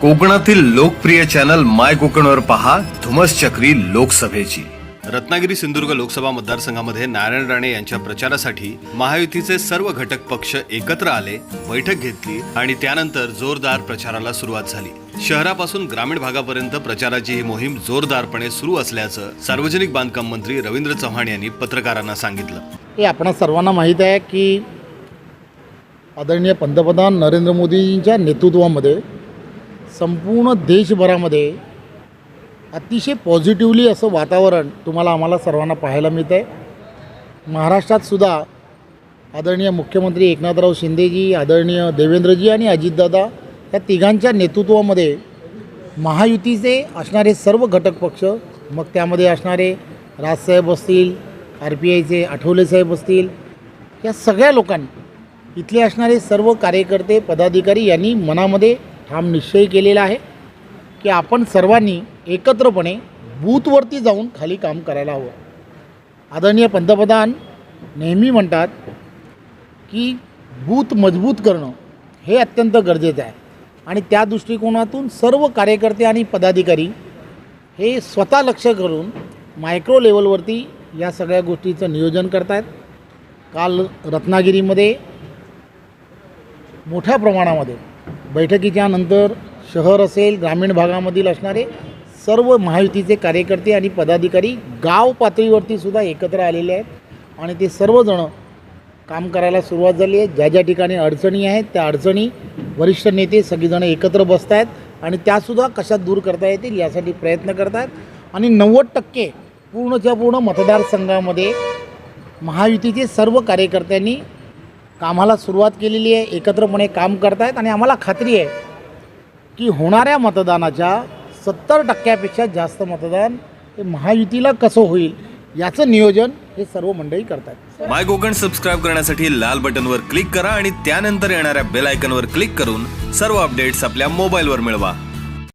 कोकणातील लोकप्रिय चॅनल माय कोकणवर पहा धुमस चक्री लोकसभेची. रत्नागिरी सिंधुदुर्ग लोकसभा मतदारसंघामध्ये नारायण राणे यांच्या प्रचारासाठी महायुतीचे सर्व घटक पक्ष एकत्र आले बैठक घेतली आणि त्यानंतर जोरदार प्रचाराला सुरुवात झाली. शहरापासून ग्रामीण भागापर्यंत प्रचाराची ही मोहीम जोरदारपणे सुरू असल्याचं सार्वजनिक बांधकाम मंत्री रवींद्र चव्हाण यांनी पत्रकारांना सांगितलं. हे आपणा सर्वांना माहीत आहे की आदरणीय पंतप्रधान नरेंद्र मोदींच्या नेतृत्वामध्ये संपूर्ण देशभरामध्ये अतिशय पॉझिटिव्हली असं वातावरण तुम्हाला आम्हाला सर्वांना पाहायला मिळतं आहे महाराष्ट्रात सुद्धा आदरणीय मुख्यमंत्री एकनाथराव शिंदेजी आदरणीय देवेंद्रजी आणि अजितदादा या तिघांच्या नेतृत्वामध्ये महायुतीचे असणारे सर्व घटक पक्ष मग त्यामध्ये असणारे राजसाहेब असतील आर पी आयचे आठवले साहेब असतील या सगळ्या लोकांनी इथले असणारे सर्व कार्यकर्ते पदाधिकारी यांनी मनामध्ये ठाम निश्चय केलेला आहे की आपण सर्वांनी एकत्रपणे बूथवरती जाऊन खाली काम करायला हवं. आदरणीय पंतप्रधान नेहमी म्हणतात की बूथ मजबूत करणं हे अत्यंत गरजेचं आहे. आणि त्या दृष्टिकोनातून सर्व कार्यकर्ते आणि पदाधिकारी हे स्वतः लक्ष करून मायक्रो लेवलवरती या सगळ्या गोष्टीचं नियोजन करत आहेत काल रत्नागिरीमध्ये मोठ्या प्रमाणामध्ये बैठकीच्या नंतर शहर असेल ग्रामीण भागामधील असणारे सर्व महायुतीचे कार्यकर्ते आणि पदाधिकारी गाव पातळीवरती सुद्धा एकत्र आलेले आहेत. आणि ते सर्वजणं काम करायला सुरुवात झाली आहे. ज्या ज्या ठिकाणी अडचणी आहेत त्या अडचणी वरिष्ठ नेते सगळीजणं एकत्र बसत आहेत आणि त्यासुद्धा कशा दूर करता येतील यासाठी प्रयत्न करत आहेत आणि नव्वद टक्के पूर्णच्या पूर्ण मतदारसंघामध्ये महायुतीचे सर्व कार्यकर्त्यांनी कामाला सुरुवात केलेली आहे एकत्रपणे काम करतायत आणि आम्हाला खात्री आहे की होणाऱ्या मतदानाच्या सत्तर टक्क्यापेक्षा जास्त मतदान हे महायुतीला कसं होईल याचं नियोजन हे सर्व मंडळी करतात माय कोकण सबस्क्राईब करण्यासाठी लाल बटनवर क्लिक करा आणि त्यानंतर येणाऱ्या बेल आयकनवर क्लिक करून सर्व अपडेट्स आपल्या मोबाईलवर मिळवा.